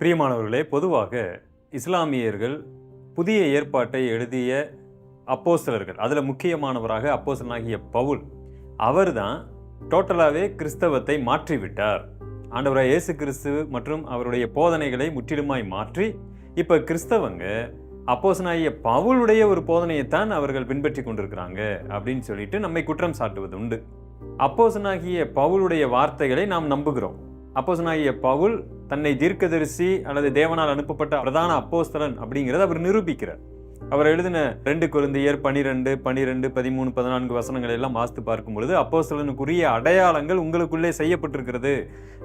பிரியமானவர்களே பொதுவாக இஸ்லாமியர்கள் புதிய ஏற்பாட்டை எழுதிய அப்போஸ்தலர்கள் அதில் முக்கியமானவராக அப்போஸ்தலனாகிய பவுல் அவர் தான் டோட்டலாகவே கிறிஸ்தவத்தை மாற்றிவிட்டார். ஆண்டவராக இயேசு கிறிஸ்து மற்றும் அவருடைய போதனைகளை முற்றிலுமாய் மாற்றி இப்போ கிறிஸ்தவங்க அப்போசனாகிய பவுலுடைய ஒரு போதனையைத்தான் அவர்கள் பின்பற்றி கொண்டிருக்கிறாங்க அப்படின்னு சொல்லிட்டு நம்மை குற்றம் சாட்டுவது உண்டு அப்போசனாகிய பவுலுடைய வார்த்தைகளை நாம் நம்புகிறோம். அப்போசனாகிய பவுல் தன்னை தீர்க்கதரிசி அல்லது தேவனால் அனுப்பப்பட்ட பிரதான அப்போஸ்தலன் அப்படிங்கிறத அவர் நிரூபிக்கிறார். அவர் எழுதின ரெண்டு குருந்தையர் பனிரெண்டு பனிரெண்டு பதிமூணு பதினான்கு வசனங்களை எல்லாம் வாஸ்து பார்க்கும் பொழுது அப்போஸ்தலனுக்குரிய அடையாளங்கள் உங்களுக்குள்ளே செய்யப்பட்டிருக்கிறது.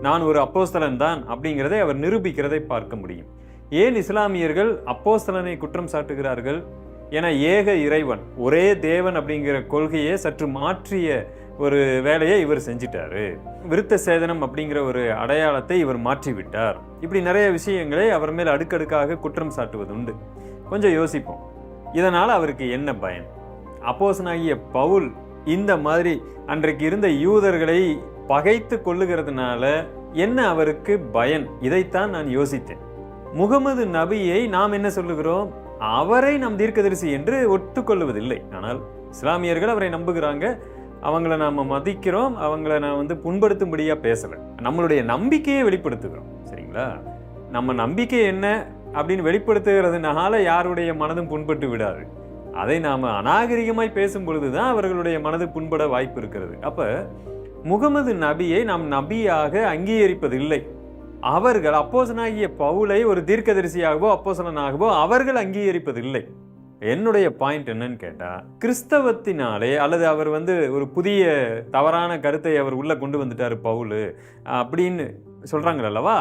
நான் ஒரு அப்போஸ்தலன் தான் அப்படிங்கிறதை அவர் நிரூபிக்கிறதை பார்க்க முடியும். ஏன் இஸ்லாமியர்கள் அப்போஸ்தலனை குற்றம் சாட்டுகிறார்கள்? என ஏக இறைவன் ஒரே தேவன் அப்படிங்கிற கொள்கையை சற்று மாற்றிய ஒரு வேலையை இவர் செஞ்சிட்டாரு. விருத்த சேதனம் அப்படிங்கிற ஒரு அடையாளத்தை இவர் மாற்றிவிட்டார். இப்படி நிறைய விஷயங்களை அவர் மேல் அடுக்கடுக்காக குற்றம் சாட்டுவது உண்டு கொஞ்சம் யோசிப்போம். இதனால் அவருக்கு என்ன பயன்? அப்போசனாகிய பவுல் இந்த மாதிரி அன்றைக்கு இருந்த யூதர்களை பகைத்து கொள்ளுகிறதுனால என்ன அவருக்கு பயன்? இதைத்தான் நான் யோசித்தேன். முகமது நபியை நாம் என்ன சொல்லுகிறோம்? அவரை நம் தீர்க்கதரிசி என்று ஒத்துக்கொள்வதில்லை. ஆனால் இஸ்லாமியர்கள் அவரை நம்புகிறாங்க. அவங்கள நாம் மதிக்கிறோம் அவங்கள நான் வந்து புண்படுத்தும்படியாக பேசலை நம்மளுடைய நம்பிக்கையை வெளிப்படுத்துகிறோம். சரிங்களா? நம்ம நம்பிக்கை என்ன அப்படின்னு வெளிப்படுத்துகிறதுனால யாருடைய மனதும் புண்பட்டு விடாது. அதை நாம் அநாகரிகமாய் பேசும் பொழுதுதான் அவர்களுடைய மனது புண்பட வாய்ப்பு இருக்கிறது. அப்போ முகமது நபியை நாம் நபியாக அங்கீகரிப்பதில்லை. அவர்கள் அப்போசனாகிய பவுலை ஒரு தீர்க்கதரிசியாகவோ அப்போசனாகவோ அவர்கள் அங்கீகரிப்பதில்லை. என்னுடைய பாயிண்ட் என்னன்னு கேட்டால் கிறிஸ்தவத்தினாலே அல்லது அவர் வந்து ஒரு புதிய தவறான கருத்தை அவர் உள்ளே கொண்டு வந்துட்டார் பவுல் அப்படின்னு சொல்றாங்க அல்லவா?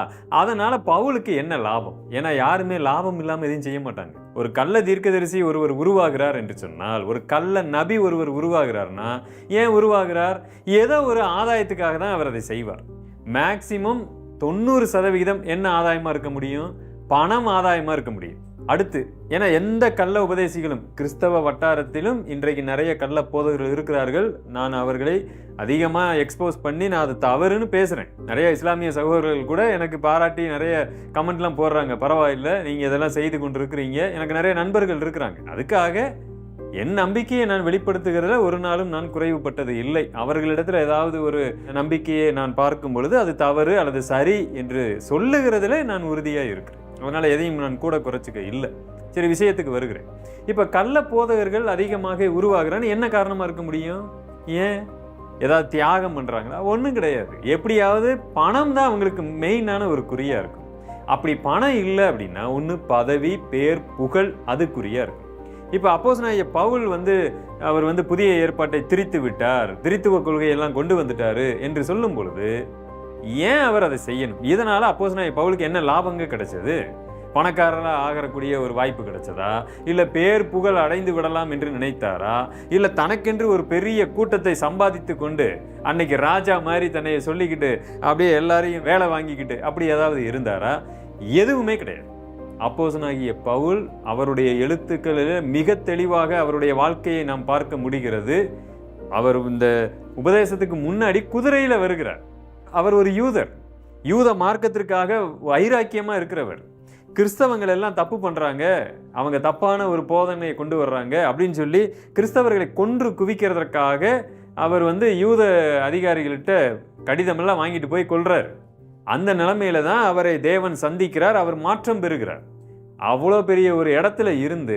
பவுலுக்கு என்ன லாபம்? ஏன்னா யாருமே லாபம் இல்லாமல் எதையும் செய்ய மாட்டாங்க. ஒரு கள்ள தீர்க்கதரிசி ஒருவர் உருவாகிறார் என்று சொன்னால் ஒரு கள்ள நபி ஒருவர் உருவாகிறார்னா ஏன் உருவாகிறார்? ஏதோ ஒரு ஆதாயத்துக்காக தான் அவர் அதை செய்வார். மேக்சிமம் தொண்ணூறு சதவிகிதம் என்ன ஆதாயமாக இருக்க முடியும்? பணம் ஆதாயமாக இருக்க முடியும். அடுத்து ஏன்னா எந்த கள்ள உபதேசிகளும் கிறிஸ்தவ வட்டாரத்திலும் இன்றைக்கு நிறைய கள்ள போதகர்கள் இருக்கிறார்கள். நான் அவர்களை அதிகமாக எக்ஸ்போஸ் பண்ணி நான் அது தவறுன்னு பேசுகிறேன் நிறைய இஸ்லாமிய சகோதரர்கள் கூட எனக்கு பாராட்டி நிறைய கமெண்ட்லாம் போடுறாங்க. பரவாயில்ல நீங்கள் இதெல்லாம் செய்து கொண்டு இருக்கிறீங்க எனக்கு நிறைய நண்பர்கள் இருக்கிறாங்க. அதுக்காக என் நம்பிக்கையை நான் வெளிப்படுத்துகிறத ஒரு நாளும் நான் குறைவுபட்டது இல்லை. அவர்களிடத்தில் ஏதாவது ஒரு நம்பிக்கையை நான் பார்க்கும் பொழுது அது தவறு அல்லது சரி என்று சொல்லுகிறதுல நான் உறுதியாக இருக்கிறேன் அதனால் எதையும் நான் கூட குறைச்சிக்க இல்லை. சரி விஷயத்துக்கு வருகிறேன். இப்போ கள்ள போதகர்கள் அதிகமாக உருவாகிறான்னு என்ன காரணமாக இருக்க முடியும்? ஏன்? ஏதாவது தியாகம் பண்ணுறாங்களா ஒன்றும் கிடையாது. எப்படியாவது பணம் தான் அவங்களுக்கு மெயினான ஒரு குறியாக இருக்கும். அப்படி பணம் இல்லை அப்படின்னா ஒன்று பதவி பேர் புகழ் அது குறியாக இருக்கும். இப்போ அப்போஸ் நான் பவுல் வந்து அவர் வந்து புதிய ஏற்பாட்டை திரித்து விட்டார். திரித்துவ கொள்கையெல்லாம் கொண்டு வந்துட்டார் என்று சொல்லும் பொழுது ஏன் அவர் அதை செய்யணும்? இதனால் அப்போஸ் நான் பவுலுக்கு என்ன லாபங்க கிடைச்சது? பணக்காரராக ஆகக்கூடிய ஒரு வாய்ப்பு கிடைச்சதா? இல்லை பேர் புகழ் அடைந்து விடலாம் என்று நினைத்தாரா? இல்லை தனக்கென்று ஒரு பெரிய கூட்டத்தை சம்பாதித்து கொண்டு அன்னைக்கு ராஜா மாதிரி தன்னை சொல்லிக்கிட்டு அப்படியே எல்லாரையும் வேலை வாங்கிக்கிட்டு அப்படி ஏதாவது இருந்தாரா? எதுவுமே கிடையாது. அப்போசனாகிய பவுல் அவருடைய எழுத்துக்களில் மிக தெளிவாக அவருடைய வாழ்க்கையை நாம் பார்க்க முடிகிறது. அவர் இந்த உபதேசத்துக்கு முன்னாடி குதிரையில் வருகிறார். அவர் ஒரு யூதர். யூத மார்க்கத்திற்காக ஐராக்கியமாக இருக்கிறவர். கிறிஸ்தவங்கள் எல்லாம் தப்பு பண்ணுறாங்க அவங்க தப்பான ஒரு போதனையை கொண்டு வர்றாங்க அப்படின்னு சொல்லி கிறிஸ்தவர்களை கொன்று குவிக்கிறதற்காக அவர் வந்து யூத அதிகாரிகள்கிட்ட கடிதமெல்லாம் வாங்கிட்டு போய் கொள்றார் அந்த நிலைமையில தான் அவரை தேவன் சந்திக்கிறார் அவர் மாற்றம் பெறுகிறார். அவ்வளோ பெரிய ஒரு இடத்துல இருந்து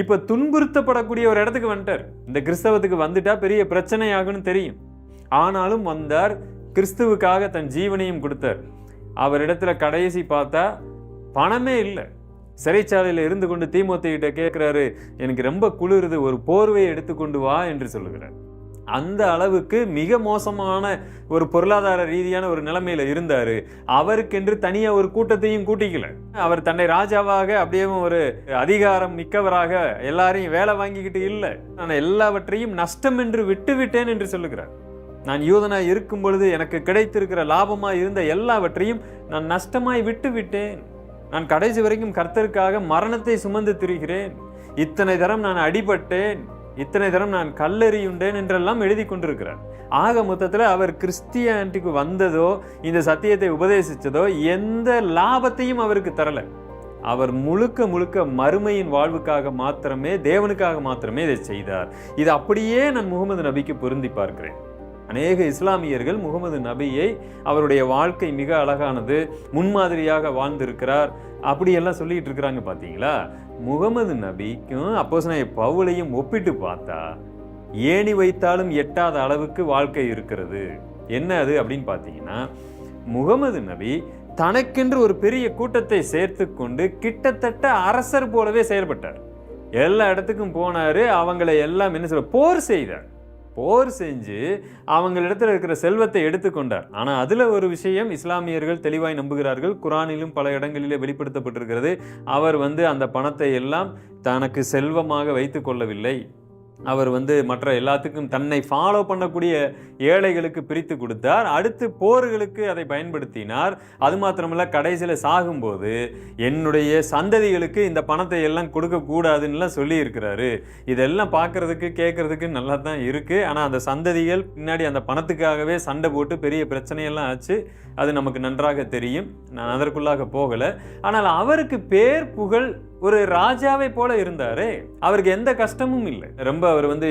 இப்போ துன்புறுத்தப்படக்கூடிய ஒரு இடத்துக்கு வந்துட்டார். இந்த கிறிஸ்தவத்துக்கு வந்துட்டா பெரிய பிரச்சனையாகும்னு தெரியும். ஆனாலும் வந்தார் கிறிஸ்துவுக்காக தன் ஜீவனையும் கொடுத்தார். அவரிடத்துல கடைசி பார்த்தா பணமே இல்லை. சிறைச்சாலையில் இருந்து கொண்டு தீமோத்திகிட்ட கேட்குறாரு எனக்கு ரொம்ப குளிருது ஒரு போர்வையை எடுத்துக்கொண்டு வா என்று சொல்லுகிறார். அந்த அளவுக்கு மிக மோசமான ஒரு பொருளாதார ரீதியான ஒரு நிலைமையில இருந்தாரு. அவருக்கென்று தனியா ஒரு கூட்டத்தையும் கூட்டிக்கல. அவர் தன்னை ராஜாவாக அப்படியே ஒரு அதிகாரம் மிக்கவராக எல்லாரையும் வேலை வாங்கிக்கிட்டு இல்லை. நான் எல்லாவற்றையும் நஷ்டம் என்று விட்டு விட்டேன் என்று சொல்லுகிறார். நான் யூதனாக இருக்கும் பொழுது எனக்கு கிடைத்திருக்கிற லாபமாக இருந்த எல்லாவற்றையும் நான் நஷ்டமாய் விட்டு விட்டேன் நான் கடைசி வரைக்கும் கர்த்தருக்காக மரணத்தை சுமந்து திரிகிறேன். இத்தனை தரம் நான் அடிபட்டேன். இத்தனை தரம் நான் கல்லெறியுண்டேன் என்றெல்லாம் எழுதி கொண்டிருக்கிறார். ஆக மொத்தத்தில் அவர் கிறிஸ்டியானிட்டிக்கு வந்ததோ இந்த சத்தியத்தை உபதேசித்ததோ எந்த லாபத்தையும் அவருக்கு தரலை. அவர் முழுக்க முழுக்க மறுமையின் வாழ்வுக்காக மாத்திரமே தேவனுக்காக மாத்திரமே இதை செய்தார். இது அப்படியே நான் முகமது நபிக்கு பொருந்தி பார்க்கிறேன். அநேக இஸ்லாமியர்கள் முகமது நபியை அவருடைய வாழ்க்கை மிக அழகானது முன்மாதிரியாக வாழ்ந்திருக்கிறார் அப்படியெல்லாம் சொல்லிட்டு இருக்கிறாங்க பார்த்தீங்களா முகமது நபிக்கும் அப்போஸ் பவுலையும் ஒப்பிட்டு பார்த்தா ஏணி வைத்தாலும் எட்டாத அளவுக்கு வாழ்க்கை இருக்கிறது. என்ன அது அப்படின்னு பார்த்தீங்கன்னா முகமது நபி தனக்கென்று ஒரு பெரிய கூட்டத்தை சேர்த்து கொண்டு கிட்டத்தட்ட அரசர் போலவே செயல்பட்டார். எல்லா இடத்துக்கும் போனார் அவங்களை எல்லாம் என்ன சொல்ல போர் செய்தார். போர் செஞ்சு அவங்களிடத்தில் இருக்கிற செல்வத்தை எடுத்துக்கொண்டார். ஆனால் அதில் ஒரு விஷயம் இஸ்லாமியர்கள் தெளிவாய் நம்புகிறார்கள். குரானிலும் பல இடங்களிலே வெளிப்படுத்தப்பட்டிருக்கிறது. அவர் வந்து அந்த பணத்தை எல்லாம் தனக்கு செல்வமாக வைத்து கொள்ளவில்லை. அவர் வந்து மற்ற எல்லாத்துக்கும் தன்னை ஃபாலோ பண்ணக்கூடிய ஏழைகளுக்கு பிரித்து கொடுத்தார். அடுத்து போர்களுக்கு அதை பயன்படுத்தினார். அது மாத்திரமல்ல கடைசியில் சாகும்போது என்னுடைய சந்ததிகளுக்கு இந்த பணத்தை எல்லாம் கொடுக்கக்கூடாதுன்னுலாம் சொல்லியிருக்கிறாரு. இதெல்லாம் பார்க்கறதுக்கு கேட்கறதுக்கு நல்லா தான் இருக்குது ஆனால் அந்த சந்ததிகள் பின்னாடி அந்த பணத்துக்காகவே சண்டை போட்டு பெரிய பிரச்சனையெல்லாம் ஆச்சு. அது நமக்கு நன்றாக தெரியும். நான் அதற்குள்ளாக போகலை. ஆனால் அவருக்கு பேர் புகழ் ஒரு ராஜாவை போல இருந்தாரே. அவருக்கு எந்த கஷ்டமும் இல்லை. ரொம்ப அவர் வந்து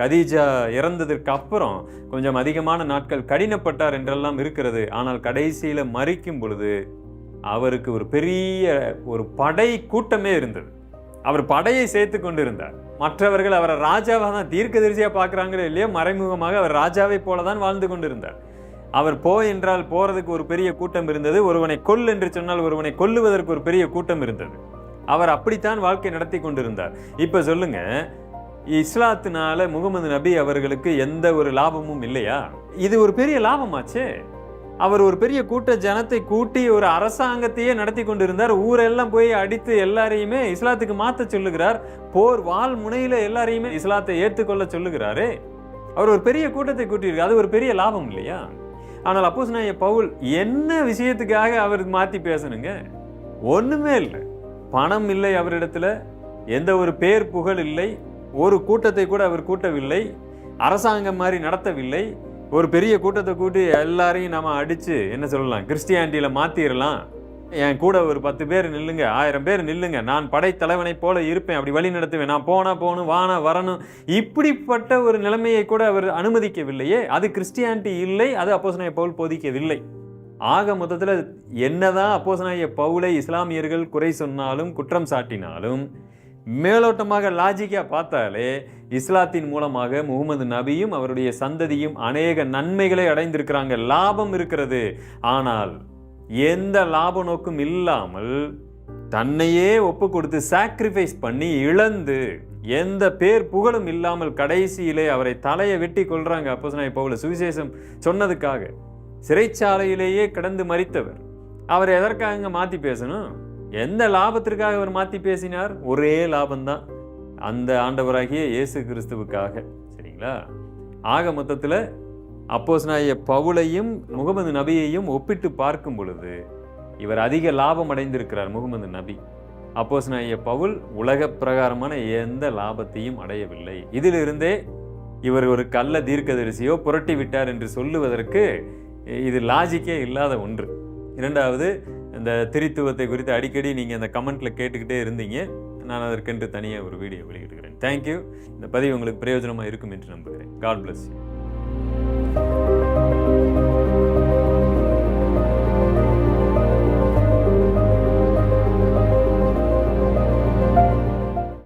கதீஜா இறந்ததற்கு அப்புறம் கொஞ்சம் அதிகமான நாட்கள் கடினப்பட்டார் என்றெல்லாம் இருக்கிறது. ஆனால் கடைசியில மறிக்கும் பொழுது அவருக்கு ஒரு பெரிய ஒரு படை கூட்டமே இருந்தது. அவர் படையை சேர்த்து கொண்டு இருந்தார் மற்றவர்கள் அவரை ராஜாவாக தான் தீர்க்கதரிசியா பார்க்குறாங்களோ இல்லையோ மறைமுகமாக அவர் ராஜாவை போல தான் வாழ்ந்து கொண்டிருந்தார். அவர் போ என்றால் போறதுக்கு ஒரு பெரிய கூட்டம் இருந்தது. ஒருவனை கொல் என்று சொன்னால் ஒருவனை கொல்லுவதற்கு ஒரு பெரிய கூட்டம் இருந்தது. அவர் அப்படித்தான் வாழ்க்கை நடத்தி கொண்டிருந்தார். இப்போ சொல்லுங்க இஸ்லாத்தினால முகமது நபி அவர்களுக்கு எந்த ஒரு லாபமும் இல்லையா? இது ஒரு பெரிய லாபமாச்சே. அவர் ஒரு பெரிய கூட்ட ஜனத்தை கூட்டி ஒரு அரசாங்கத்தையே நடத்தி கொண்டிருந்தார். ஊரெல்லாம் போய் அடித்து எல்லாரையுமே இஸ்லாத்துக்கு மாத்த சொல்லுகிறார். போர் வால் முனையில எல்லாரையுமே இஸ்லாத்தை ஏற்றுக்கொள்ள சொல்லுகிறாரே. அவர் ஒரு பெரிய கூட்டத்தை கூட்டியிருக்கு அது ஒரு பெரிய லாபம் இல்லையா? ஆனால் அப்போஸ் நான் பவுல் என்ன விஷயத்துக்காக அவர் மாற்றி பேசணுங்க? ஒன்றுமே இல்லை. பணம் இல்லை அவரிடத்துல எந்த ஒரு பேர் புகழ் இல்லை ஒரு கூட்டத்தை கூட அவர் கூட்டவில்லை அரசாங்கம் மாதிரி நடத்தவில்லை ஒரு பெரிய கூட்டத்தை கூட்டி எல்லாரையும் நம்ம அடித்து என்ன சொல்லலாம் கிறிஸ்டியானிட்டியில் மாற்றிடலாம் என் கூட ஒரு பத்து பேர் நில்லுங்க ஆயிரம் பேர் நில்லுங்க நான் படைத்தலைவனை போல இருப்பேன் அப்படி வழி நடத்துவேன் நான் போனா போகணும் வானா வரணும். இப்படிப்பட்ட ஒரு நிலைமையை கூட அவர் அனுமதிக்கவில்லையே அது கிறிஸ்டியானிட்டி இல்லை அது அப்போசனை போல் போதிக்கவில்லை. ஆக மொத்தத்தில் என்னதான் அப்போசனாகிய பவுலை இஸ்லாமியர்கள் குறை சொன்னாலும் குற்றம் சாட்டினாலும் மேலோட்டமாக லாஜிக்கா பார்த்தாலே இஸ்லாத்தின் மூலமாக முகமது நபியும் அவருடைய சந்ததியும் அநேக நன்மைகளை அடைந்திருக்கிறாங்க. லாபம் இருக்கிறது. ஆனால் எந்த லாப நோக்கும் இல்லாமல் தன்னையே ஒப்பு கொடுத்து சாக்ரிஃபைஸ் பண்ணி இழந்து எந்த பேர் புகழும் இல்லாமல் கடைசியிலே அவரை தலையை வெட்டி கொள்கிறாங்க அப்போ பவுல. சுவிசேஷம் சொன்னதுக்காக. சிறைச்சாலையிலேயே கிடந்து மறித்தவர். அவர் எதற்காக மாற்றி பேசணும்? எந்த லாபத்திற்காக அவர் மாற்றி பேசினார்? ஒரே லாபம்தான். அந்த ஆண்டவராகிய இயேசு கிறிஸ்துவுக்காக. சரிங்களா? ஆக மொத்தத்தில் அப்போஸ்னாய பவுலையும் முகமது நபியையும் ஒப்பிட்டு பார்க்கும் பொழுது இவர் அதிக லாபம் அடைந்திருக்கிறார் முகமது நபி. அப்போஸ்னாய பவுல் உலக பிரகாரமான எந்த லாபத்தையும் அடையவில்லை. இதிலிருந்தே இவர் ஒரு கள்ள தீர்க்கதரிசியோ புரட்டி விட்டார் என்று சொல்லுவதற்கு இது லாஜிக்கே இல்லாத ஒன்று. இரண்டாவது இந்த திரித்துவத்தை குறித்து அடிக்கடி நீங்கள் அந்த கமெண்ட்டில் கேட்டுக்கிட்டே இருந்தீங்க. நான் அதற்கென்று தனியாக ஒரு வீடியோ வெளியிடுகிறேன். தேங்க்யூ இந்த பதிவு உங்களுக்கு பிரயோஜனமாக இருக்கும் என்று நம்புகிறேன். God bless you